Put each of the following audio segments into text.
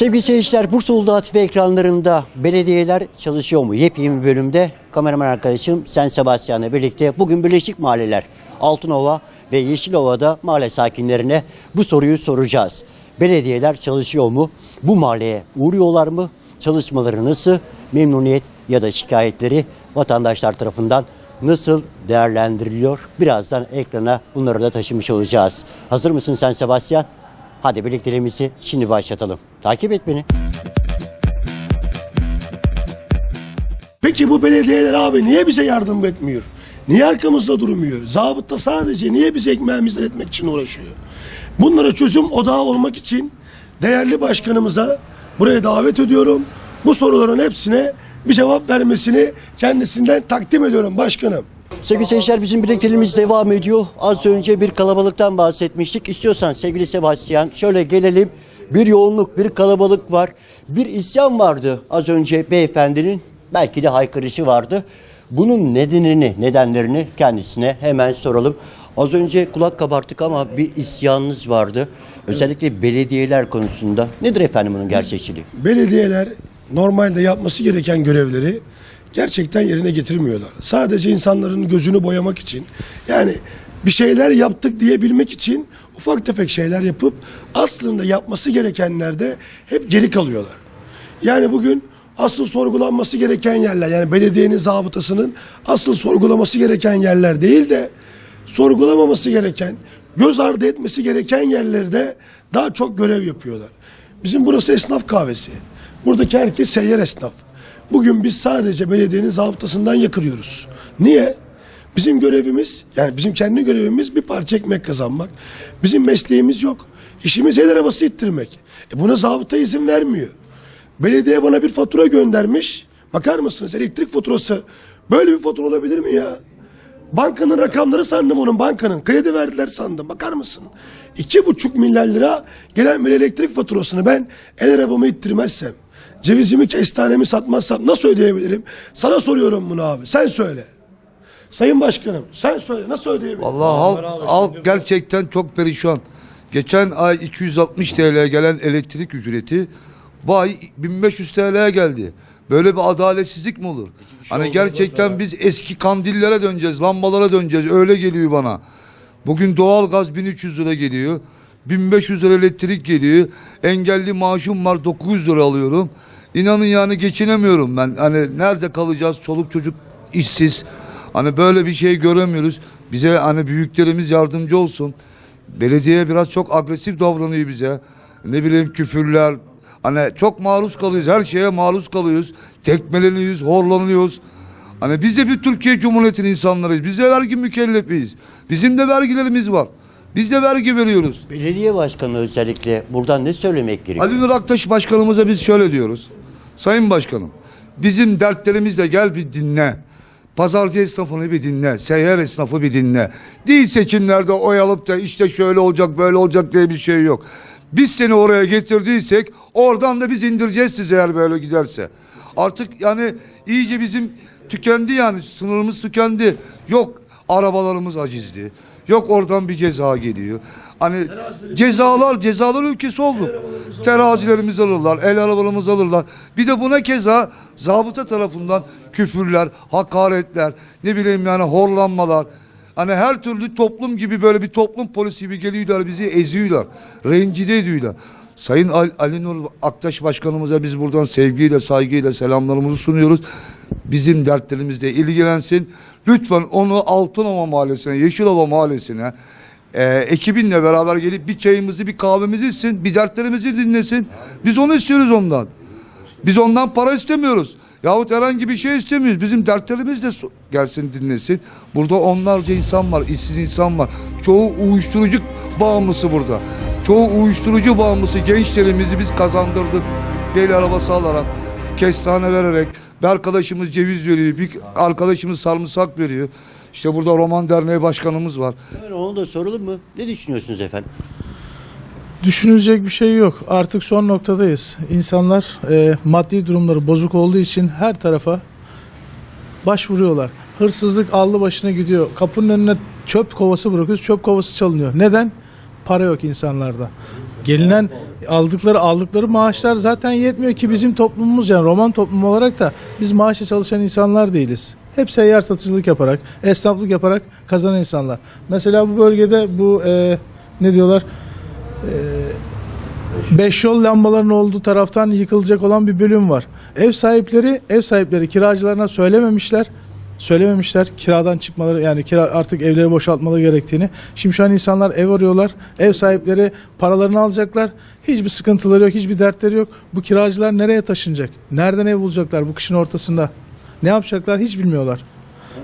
Sevgili seyirciler, Bursa Uludağ TV ekranlarında belediyeler çalışıyor mu? Yepyeni bir bölümde kameraman arkadaşım Sen Sebastian'la birlikte bugün Birleşik Mahalleler Altınova ve Yeşilova'da mahalle sakinlerine bu soruyu soracağız. Belediyeler çalışıyor mu? Bu mahalleye uğruyorlar mı? Çalışmaları nasıl? Memnuniyet ya da şikayetleri vatandaşlar tarafından nasıl değerlendiriliyor? Birazdan ekrana bunları da taşımış olacağız. Hazır mısın sen Sebastian? Hadi birlikteliğimizi şimdi başlatalım. Takip et beni. Peki bu belediyeler abi niye bize yardım etmiyor? Niye arkamızda durmuyor? Zabıta sadece niye bize ekmeğimizden etmek için uğraşıyor? Bunlara çözüm odağı olmak için değerli başkanımıza buraya davet ediyorum. Bu soruların hepsine bir cevap vermesini kendisinden takdim ediyorum başkanım. Sevgili seyirciler bizim birlikteliğimiz devam ediyor. Az önce bir kalabalıktan bahsetmiştik. İstiyorsan sevgili Sebastian şöyle gelelim. Bir yoğunluk, bir kalabalık var. Bir isyan vardı az önce beyefendinin. Belki de haykırışı vardı. Bunun nedenini, nedenlerini kendisine hemen soralım. Az önce kulak kabarttık ama bir isyanınız vardı. Özellikle belediyeler konusunda. Nedir efendim bunun gerçekçiliği? Belediyeler normalde yapması gereken görevleri gerçekten yerine getirmiyorlar. Sadece insanların gözünü boyamak için yani bir şeyler yaptık diyebilmek için ufak tefek şeyler yapıp aslında yapması gerekenlerde hep geri kalıyorlar. Yani bugün asıl sorgulanması gereken yerler yani belediyenin zabıtasının asıl sorgulaması gereken yerler değil de sorgulamaması gereken, göz ardı etmesi gereken yerlerde daha çok görev yapıyorlar. Bizim burası esnaf kahvesi. Buradaki herkes seyyar esnaf. Bugün biz sadece belediyenin zabıtasından yakırıyoruz. Niye? Bizim görevimiz, yani bizim kendi görevimiz bir parça ekmek kazanmak. Bizim mesleğimiz yok. İşimiz el arabası ittirmek. E buna zabıta izin vermiyor. Belediye bana bir fatura göndermiş. Bakar mısınız elektrik faturası böyle bir fatura olabilir mi ya? Bankanın rakamları sandım onun bankanın. Kredi verdiler sandım. Bakar mısın? İki buçuk milyar lira gelen bir elektrik faturasını ben el arabamı ittirmezsem, cevizimi kestanemi satmazsam nasıl ödeyebilirim? Sana soruyorum bunu abi. Sen söyle. Sayın Başkanım sen söyle nasıl ödeyebilirim? Allah halk, halk gerçekten çok perişan. Geçen ay 260 TL'ye gelen elektrik ücreti bu ay 1500 TL'ye geldi. Böyle bir adaletsizlik mi olur? Hani gerçekten biz eski kandillere döneceğiz, lambalara döneceğiz. Öyle geliyor bana. Bugün doğal gaz 1300 lira geliyor. 1500 lira elektrik geliyor. Engelli maaşım var 900 lira alıyorum. İnanın yani geçinemiyorum ben. Hani nerede kalacağız? Çoluk çocuk işsiz. Hani böyle bir şey göremiyoruz. Bize hani büyüklerimiz yardımcı olsun. Belediye biraz çok agresif davranıyor bize. Ne bileyim küfürler. Hani çok maruz kalıyoruz. Her şeye maruz kalıyoruz. Tekmeleniyoruz, horlanıyoruz. Hani biz de bir Türkiye Cumhuriyeti'nin insanlarıyız. Biz de vergi mükellefiyiz. Bizim de vergilerimiz var. Biz de vergi veriyoruz. Belediye başkanı özellikle buradan ne söylemek gerekiyor? Ali Nur Aktaş başkanımıza biz şöyle diyoruz. Sayın başkanım bizim dertlerimizle gel bir dinle. Pazarcı esnafını bir dinle. Seyyar esnafı bir dinle. Değil seçimlerde oy alıp da işte şöyle olacak böyle olacak diye bir şey yok. Biz seni oraya getirdiysek oradan da biz indireceğiz sizi eğer böyle giderse. Artık yani iyice bizim tükendi yani sınırımız tükendi. Yok arabalarımız acizdi. Yok oradan bir ceza geliyor. Hani cezalar cezalar ülkesi olduk. Terazilerimizi alırlar, el arabalarımızı alırlar. Bir de buna keza zabıta tarafından küfürler, hakaretler, ne bileyim yani horlanmalar. Hani her türlü toplum gibi böyle bir toplum polisi gibi geliyorlar bizi eziyorlar. Rencide ediyorlar. Sayın Al- Ali Nur Aktaş Başkanımıza biz buradan sevgiyle, saygıyla selamlarımızı sunuyoruz. Bizim dertlerimizle ilgilensin. Lütfen onu Altınova Mahallesi'ne, Yeşilova Mahallesi'ne e, ekibinle beraber gelip bir çayımızı, bir kahvemizi içsin, bir dertlerimizi dinlesin. Biz onu istiyoruz ondan. Biz ondan para istemiyoruz. Yahut herhangi bir şey istemiyoruz. Bizim dertlerimiz de gelsin dinlesin. Burada onlarca insan var, işsiz insan var. Çoğu uyuşturucu bağımlısı burada. Çoğu uyuşturucu bağımlısı gençlerimizi biz kazandırdık. Deli arabası alarak, kestane vererek. Bir arkadaşımız ceviz veriyor, bir arkadaşımız sarımsak veriyor. İşte burada Roman Derneği Başkanımız var. Hemen onu da soralım mı? Ne düşünüyorsunuz efendim? Düşünülecek bir şey yok. Artık son noktadayız. İnsanlar e, maddi durumları bozuk olduğu için her tarafa başvuruyorlar. Hırsızlık aldı başına gidiyor. Kapının önüne çöp kovası bırakıyoruz. Çöp kovası çalınıyor. Neden? Para yok insanlarda. Gelinen aldıkları aldıkları maaşlar zaten yetmiyor ki bizim toplumumuz yani roman toplumu olarak da biz maaşla çalışan insanlar değiliz. Hep seyyar satıcılık yaparak, esnaflık yaparak kazanan insanlar. Mesela bu bölgede bu e, ne diyorlar? Beş yol lambalarının olduğu taraftan yıkılacak olan bir bölüm var. Ev sahipleri, ev sahipleri kiracılarına söylememişler. Söylememişler kiradan çıkmaları yani kira artık evleri boşaltmaları gerektiğini. Şimdi şu an insanlar ev arıyorlar. Ev sahipleri paralarını alacaklar. Hiçbir sıkıntıları yok, hiçbir dertleri yok. Bu kiracılar nereye taşınacak? Nereden ev bulacaklar bu kışın ortasında? Ne yapacaklar hiç bilmiyorlar.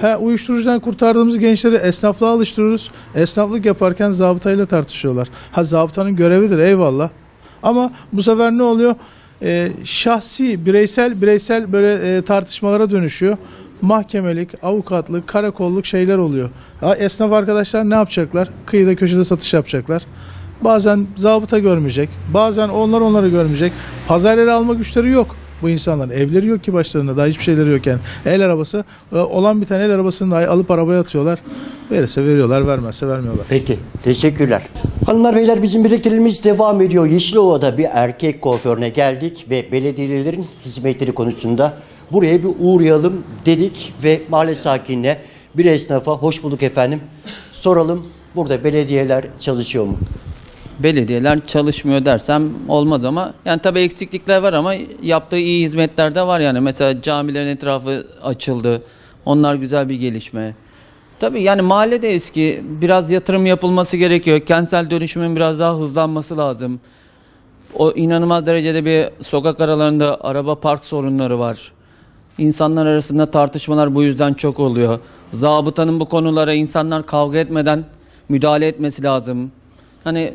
He, uyuşturucudan kurtardığımız gençleri esnaflığa alıştırıyoruz. Esnaflık yaparken zabıtayla tartışıyorlar. Ha zabıtanın görevidir eyvallah. Ama bu sefer ne oluyor? Ee, şahsi, bireysel bireysel böyle e, tartışmalara dönüşüyor. Mahkemelik, avukatlık, karakolluk şeyler oluyor. Ha, esnaf arkadaşlar ne yapacaklar? Kıyıda köşede satış yapacaklar. Bazen zabıta görmeyecek. Bazen onlar onları görmeyecek. Pazar yeri alma güçleri yok bu insanların. Evleri yok ki başlarında. Daha hiçbir şeyleri yok yani. El arabası e, olan bir tane el arabasını dahi alıp arabaya atıyorlar. Verirse veriyorlar, vermezse vermiyorlar. Peki, teşekkürler. Hanımlar beyler bizim birliklerimiz devam ediyor. Yeşilova'da bir erkek kuaförüne geldik ve belediyelerin hizmetleri konusunda buraya bir uğrayalım dedik ve mahalle sakinine bir esnafa hoş bulduk efendim. Soralım burada belediyeler çalışıyor mu? belediyeler çalışmıyor dersem olmaz ama yani tabii eksiklikler var ama yaptığı iyi hizmetler de var yani mesela camilerin etrafı açıldı. Onlar güzel bir gelişme. Tabii yani mahalle de eski. Biraz yatırım yapılması gerekiyor. Kentsel dönüşümün biraz daha hızlanması lazım. O inanılmaz derecede bir sokak aralarında araba park sorunları var. İnsanlar arasında tartışmalar bu yüzden çok oluyor. Zabıtanın bu konulara insanlar kavga etmeden müdahale etmesi lazım. Hani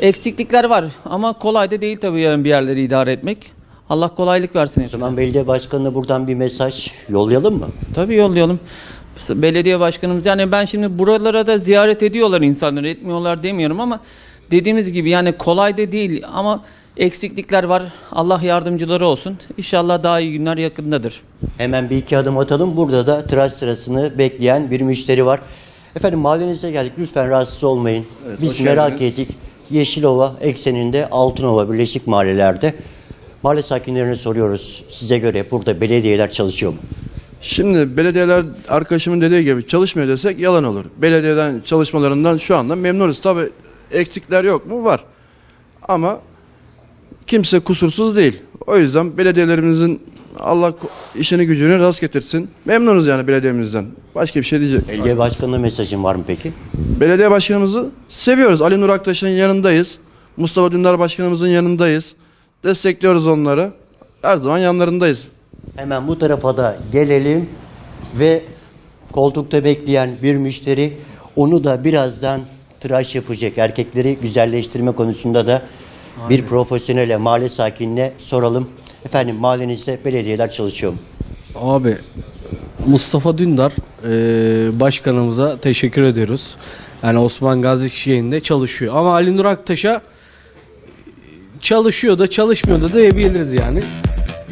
eksiklikler var ama kolay da değil tabii yani bir yerleri idare etmek. Allah kolaylık versin. O zaman belediye başkanına buradan bir mesaj yollayalım mı? Tabii yollayalım. Belediye başkanımız yani ben şimdi buralara da ziyaret ediyorlar insanları etmiyorlar demiyorum ama dediğimiz gibi yani kolay da değil ama eksiklikler var. Allah yardımcıları olsun. İnşallah daha iyi günler yakındadır. Hemen bir iki adım atalım. Burada da tıraş sırasını bekleyen bir müşteri var. Efendim mahallenize geldik. Lütfen rahatsız olmayın. Biz hoş merak geldiniz. ettik. Yeşilova ekseninde Altınova Birleşik Mahallelerde mahalle sakinlerine soruyoruz. Size göre burada belediyeler çalışıyor mu? Şimdi belediyeler arkadaşımın dediği gibi çalışmıyor desek yalan olur. Belediyeden çalışmalarından şu anda memnunuz. Tabi eksikler yok mu? Var. Ama kimse kusursuz değil. O yüzden belediyelerimizin Allah işini gücünü rast getirsin. Memnunuz yani belediyemizden. Başka bir şey diyecek. Belediye başkanına mesajın var mı peki? Belediye başkanımızı seviyoruz. Ali Nur Aktaş'ın yanındayız. Mustafa Dündar başkanımızın yanındayız. Destekliyoruz onları. Her zaman yanlarındayız. Hemen bu tarafa da gelelim ve koltukta bekleyen bir müşteri onu da birazdan tıraş yapacak. Erkekleri güzelleştirme konusunda da bir profesyonele, mahalle sakinine soralım. Efendim mahallenizde belediyeler çalışıyor mu? Abi Mustafa Dündar e, başkanımıza teşekkür ediyoruz. Yani Osman Gazi şeyinde çalışıyor. Ama Ali Nur Aktaş'a çalışıyor da çalışmıyor da diyebiliriz yani.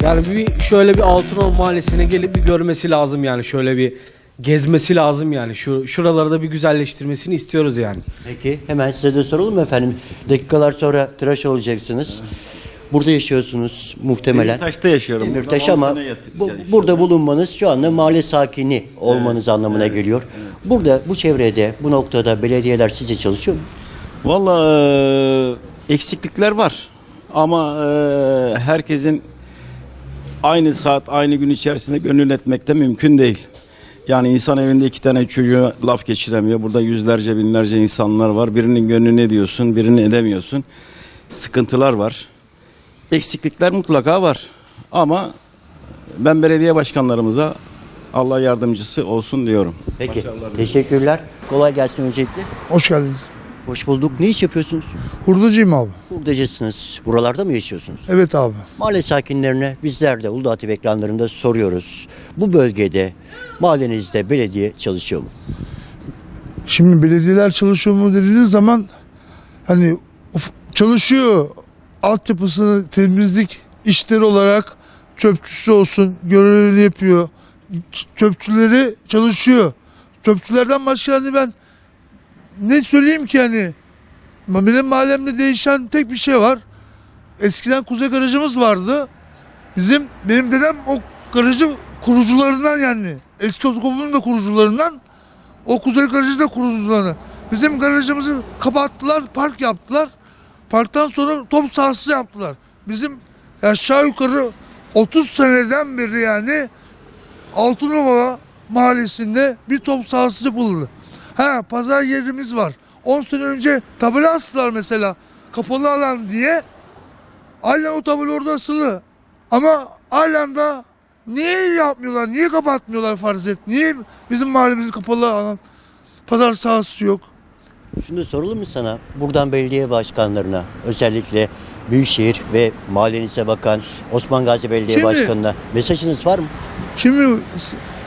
Yani bir şöyle bir Altınoluk Mahallesi'ne gelip bir görmesi lazım yani. Şöyle bir gezmesi lazım yani. Şu şuraları da bir güzelleştirmesini istiyoruz yani. Peki hemen size de soralım efendim? Dakikalar sonra tıraş olacaksınız. Burada yaşıyorsunuz muhtemelen. Demirtaş'ta yaşıyorum. Demirtaş Burada on ama sene bu, burada bulunmanız şu anda mahalle sakini olmanız anlamına geliyor. Burada bu çevrede bu noktada belediyeler sizce çalışıyor mu? Valla e, eksiklikler var. Ama e, herkesin aynı saat, aynı gün içerisinde gönül etmek de mümkün değil. Yani insan evinde iki tane çocuğu laf geçiremiyor. Burada yüzlerce binlerce insanlar var. Birinin gönlünü ediyorsun, birini edemiyorsun. Sıkıntılar var. Eksiklikler mutlaka var. Ama ben belediye başkanlarımıza Allah yardımcısı olsun diyorum. Peki. Teşekkürler. Kolay gelsin öncelikle. Hoş geldiniz. Hoş bulduk. Ne iş yapıyorsunuz? Hurdacıyım abi. Buradacısınız. Buralarda mı yaşıyorsunuz? Evet abi. Mahalle sakinlerine bizler de Uludağ TV ekranlarında soruyoruz. Bu bölgede mahallenizde belediye çalışıyor mu? Şimdi belediyeler çalışıyor mu dediğiniz zaman hani uf- çalışıyor. Altyapısını temizlik işleri olarak çöpçüsü olsun görevini yapıyor. Çöpçüleri çalışıyor. Çöpçülerden başka hani ben ne söyleyeyim ki hani benim mahallemde değişen tek bir şey var. Eskiden kuzey garajımız vardı. Bizim benim dedem o garajın kurucularından yani. Eski otokopunun da kurucularından. O kuzey garajı da kurucularından. Bizim garajımızı kapattılar, park yaptılar. Parktan sonra top sahası yaptılar. Bizim aşağı yukarı 30 seneden beri yani Altınova mahallesinde bir top sahası yapıldı. Ha pazar yerimiz var. 10 sene önce tabela astılar mesela. Kapalı alan diye. Halen o tabela orada asılı. Ama halen de niye yapmıyorlar? Niye kapatmıyorlar farz et? Niye bizim mahallemizin kapalı alan? Pazar sahası yok. Şunu soralım mı sana? Buradan belediye başkanlarına özellikle Büyükşehir ve mahallenize bakan Osman Gazi Belediye Şimdi- Başkanı'na mesajınız var mı? Şimdi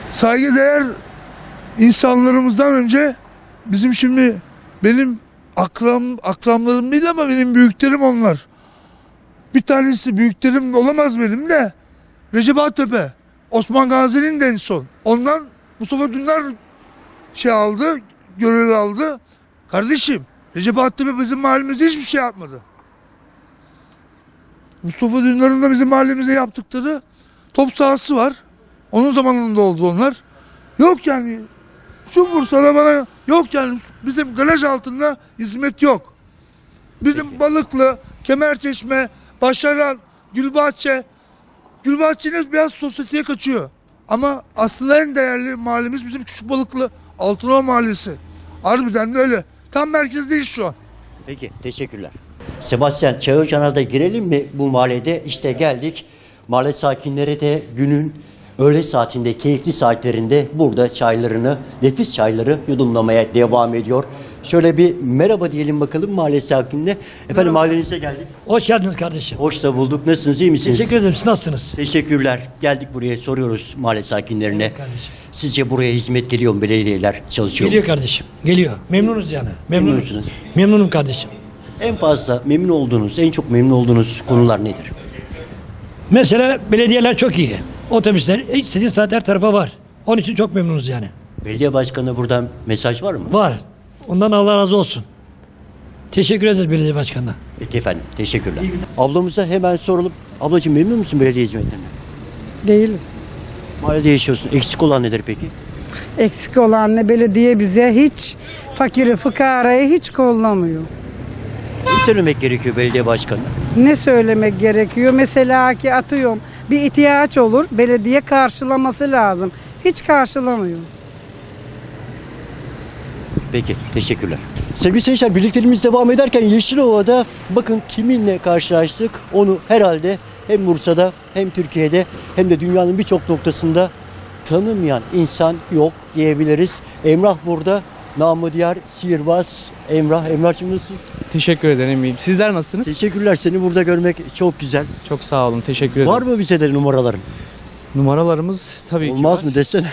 saygıdeğer insanlarımızdan önce bizim şimdi benim akram akramlarım değil ama benim büyüklerim onlar. Bir tanesi büyüklerim olamaz benim de Recep Attepe. Osman Gazi'nin de en son. Ondan Mustafa Dündar şey aldı, görev aldı. Kardeşim Recep Attepe bizim mahallemizde hiçbir şey yapmadı. Mustafa Dündar'ın da bizim mahallemize yaptıkları top sahası var. Onun zamanında oldu onlar. Yok yani şu Bursa'da bana yok yani bizim garaj altında hizmet yok. Bizim Balıklı, Kemerçeşme, Başaran, Gülbahçe, Gülbahçe'nin biraz sosyeteye kaçıyor. Ama aslında en değerli mahallemiz bizim Küçük Balıklı Altınova Mahallesi. Harbiden de öyle. Tam merkezdeyiz şu an. Peki teşekkürler. Sebastian Çağırcan'a da girelim mi bu mahallede? İşte geldik. Mahalle sakinleri de günün öğle saatinde, keyifli saatlerinde burada çaylarını, nefis çayları yudumlamaya devam ediyor. Şöyle bir merhaba diyelim bakalım mahalle sakinine. Efendim mahallenize geldik. Hoş geldiniz kardeşim. Hoş da bulduk. Nasılsınız? iyi misiniz? Teşekkür ederim. Siz nasılsınız? Teşekkürler. Geldik buraya soruyoruz mahalle sakinlerine. kardeşim. Sizce buraya hizmet geliyor mu? Belediyeler çalışıyor mu? Geliyor kardeşim. Geliyor. Memnunuz yani. Memnunum. Memnunsunuz. Memnunum kardeşim. En fazla memnun olduğunuz, en çok memnun olduğunuz konular nedir? Mesela belediyeler çok iyi. Otobüsler istediğin saat her tarafa var. Onun için çok memnunuz yani. Belediye başkanına buradan mesaj var mı? Var. Ondan Allah razı olsun. Teşekkür ederiz belediye başkanına. Peki efendim. Teşekkürler. Ablamıza hemen soralım. Ablacığım memnun musun belediye hizmetlerinden? Değilim. Mahallede yaşıyorsun. Eksik olan nedir peki? Eksik olan ne belediye bize hiç fakiri fıkarayı hiç kollamıyor. Ne söylemek gerekiyor belediye başkanına? Ne söylemek gerekiyor? Mesela ki atıyorum bir ihtiyaç olur belediye karşılaması lazım. Hiç karşılamıyor. Peki. Teşekkürler. Sevgili seyirciler birlikteliğimiz devam ederken Yeşilova'da bakın kiminle karşılaştık onu herhalde hem Bursa'da hem Türkiye'de hem de dünyanın birçok noktasında tanımayan insan yok diyebiliriz. Emrah burada. Namı diğer sihirbaz Emrah. Emrah'cığım nasılsın? Teşekkür ederim iyiyim. Sizler nasılsınız? Teşekkürler. Seni burada görmek çok güzel. Çok sağ olun. Teşekkür ederim. Var mı bize de numaraların? Numaralarımız tabii ki Olmaz var. mı desene.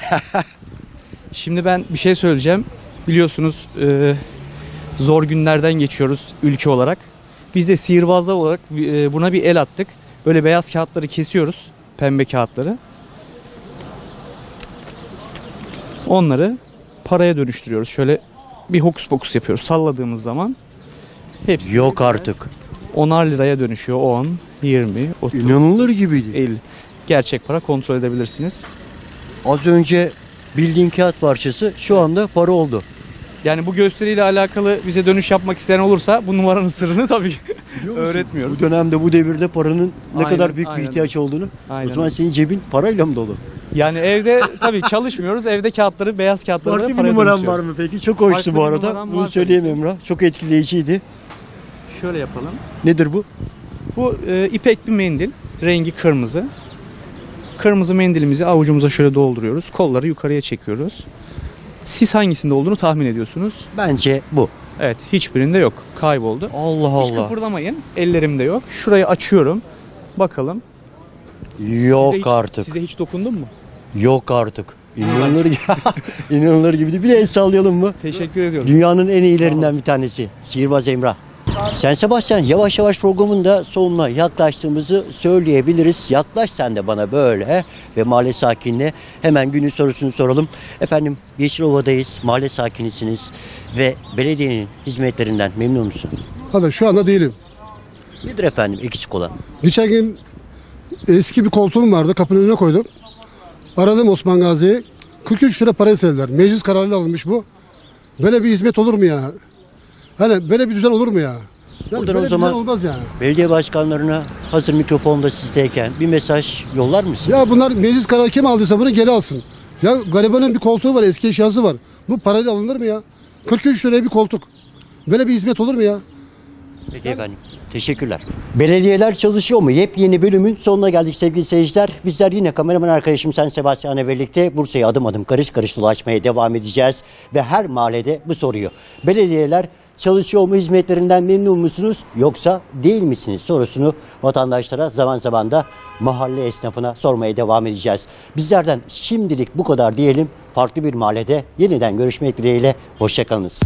Şimdi ben bir şey söyleyeceğim. Biliyorsunuz e, zor günlerden geçiyoruz ülke olarak. Biz de sihirbazlar olarak e, buna bir el attık. Böyle beyaz kağıtları kesiyoruz. Pembe kağıtları. Onları paraya dönüştürüyoruz. Şöyle bir hokus pokus yapıyoruz. Salladığımız zaman hepsi Yok artık. onar liraya dönüşüyor. 10, 20, 30, İnanılır gibiydi. 50. Gerçek para kontrol edebilirsiniz. Az önce bildiğin kağıt parçası şu anda para oldu. Yani bu gösteriyle alakalı bize dönüş yapmak isteyen olursa bu numaranın sırrını tabii ki öğretmiyoruz. Bu dönemde bu devirde paranın ne Aynen, kadar büyük bir aynen. ihtiyaç olduğunu. Aynen O zaman öyle. senin cebin parayla mı dolu? Yani evde tabii çalışmıyoruz. Evde kağıtları, beyaz kağıtları Farklı bir paraya numaran var mı peki? Çok hoştu Farklı bu bir arada. numaram Bunu var söyleyeyim Emrah. Çok etkileyiciydi. Şöyle yapalım. Nedir bu? Bu e, ipek bir mendil. Rengi kırmızı. Kırmızı mendilimizi avucumuza şöyle dolduruyoruz. Kolları yukarıya çekiyoruz. Siz hangisinde olduğunu tahmin ediyorsunuz. Bence bu. Evet, hiçbirinde yok. Kayboldu. Allah Hiç Allah. kıpırdamayın. Ellerimde yok. Şurayı açıyorum. Bakalım. Yok Size hiç- artık. Size hiç dokundum mu? Yok artık. İnanılır. İnanılır gibi. Bir de el sallayalım mı? Teşekkür ediyorum. Dünyanın en iyilerinden bir tanesi. Sihirbaz Emrah. Sen Sebastian yavaş yavaş programın da sonuna yaklaştığımızı söyleyebiliriz. Yaklaş sen de bana böyle ve mahalle sakinine hemen günün sorusunu soralım. Efendim Yeşilova'dayız, mahalle sakinisiniz ve belediyenin hizmetlerinden memnun musunuz? Hadi şu anda değilim. Nedir efendim eksik olan? Geçen gün eski bir koltuğum vardı. Kapının önüne koydum. Aradım Osman Gazi'yi. 43 lira para istediler. Meclis kararıyla alınmış bu. Böyle bir hizmet olur mu ya? Hani böyle bir düzen olur mu ya? Yani Buradan böyle o zaman- bir düzen olmaz yani. Belediye başkanlarına hazır mikrofonda sizdeyken bir mesaj yollar mısın? Ya bunlar meclis kararı kim aldıysa bunu geri alsın. Ya garibanın bir koltuğu var, eski eşyası var. Bu parayla alınır mı ya? 43 liraya bir koltuk. Böyle bir hizmet olur mu ya? Peki efendim. Teşekkürler. Belediyeler çalışıyor mu? Yepyeni bölümün sonuna geldik sevgili seyirciler. Bizler yine kameraman arkadaşım Sen Sebastian'la birlikte Bursa'yı adım adım karış karış dolaşmaya devam edeceğiz. Ve her mahallede bu soruyor. Belediyeler çalışıyor mu? Hizmetlerinden memnun musunuz? Yoksa değil misiniz? Sorusunu vatandaşlara zaman zaman da mahalle esnafına sormaya devam edeceğiz. Bizlerden şimdilik bu kadar diyelim. Farklı bir mahallede yeniden görüşmek dileğiyle. Hoşçakalınız.